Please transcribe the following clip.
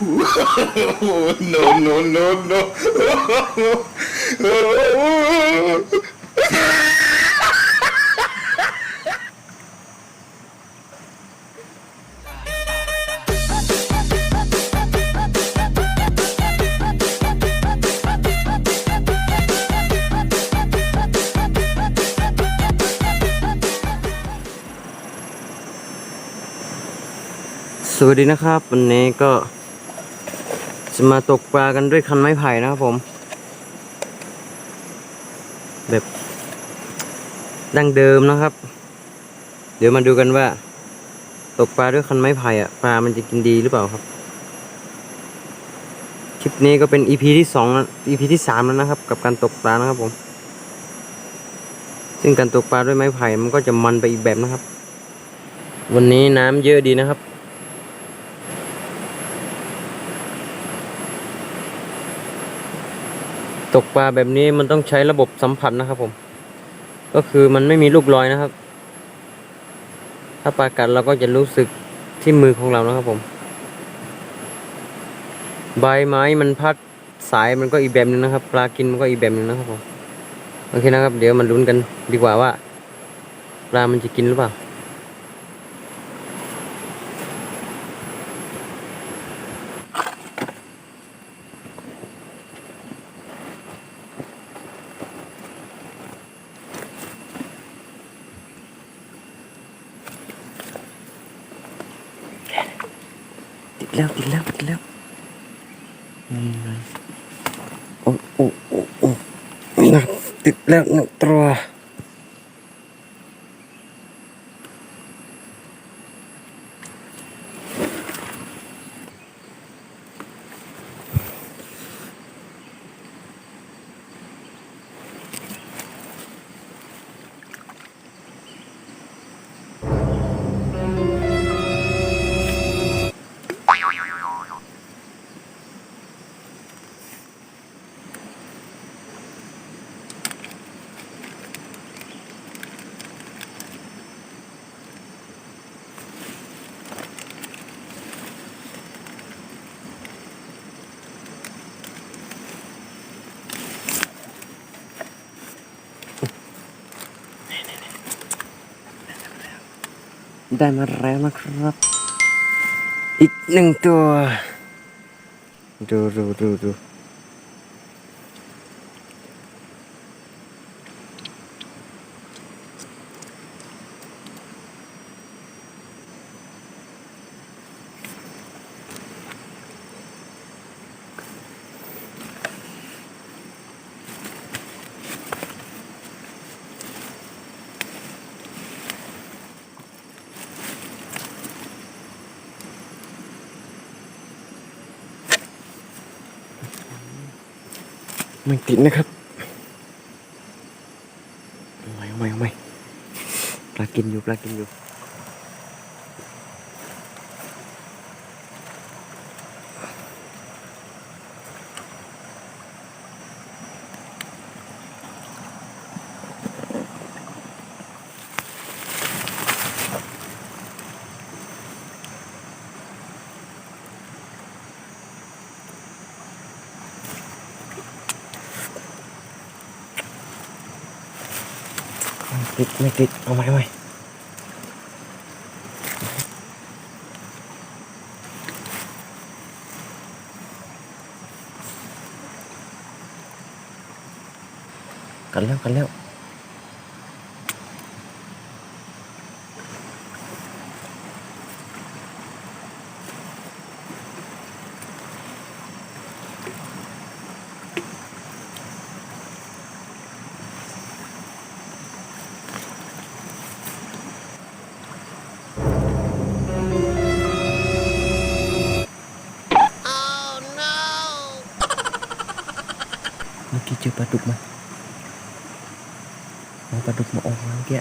no, no, no, no. สวัสดีนะครับ วันนี้ก็ จะมาตกปลากันด้วยคันไม้ไผ่นะครับผม แบบดั้งเดิมนะครับ เดี๋ยวมาดูกันว่า ตกปลาด้วยคันไม้ไผ่อะปลามันจะกินดีหรือเปล่าครับ คลิปนี้ก็เป็น EP ที่สองแล้ว EP ที่สามแล้วนะครับ กับการตกปลานะครับผม ซึ่งการตกปลาด้วยไม้ไผ่มันก็จะมันไปอีกแบบนะครับ วันนี้น้ำเยอะดีนะครับ กปลาแบบนี้มันต้องใช้ระบบสัมผัสนะครับผม ก็คือมันไม่มีลูกรอยนะครับ ถ้าปลากัดเราก็จะรู้สึกที่มือของเรานะครับผม ใบไม้มันพัดสายมันก็อีกแบบหนึงนะครับ ปลากินมันก็อีกแบบหนึงนะครับผมโอเคนะครับ เดี๋ยวมาลุ้นกันดีกว่าว่าปลามันจะกินหรือเปล่า ติดแล้วติดแล้วติด ได้มาแล้วนะครับ อีกหนึ่งตัว ดูดูดูดู ไม่ติดนะครับไม่ไม่ไม่ปลากินอยู่ปลากินอยู่ ติดไม่ติดเอาไหมเอาไหมกันแล้วกันแล้ว เจอปลาดุกมาเอาปลาดุกมาออกมาเมื่อกี้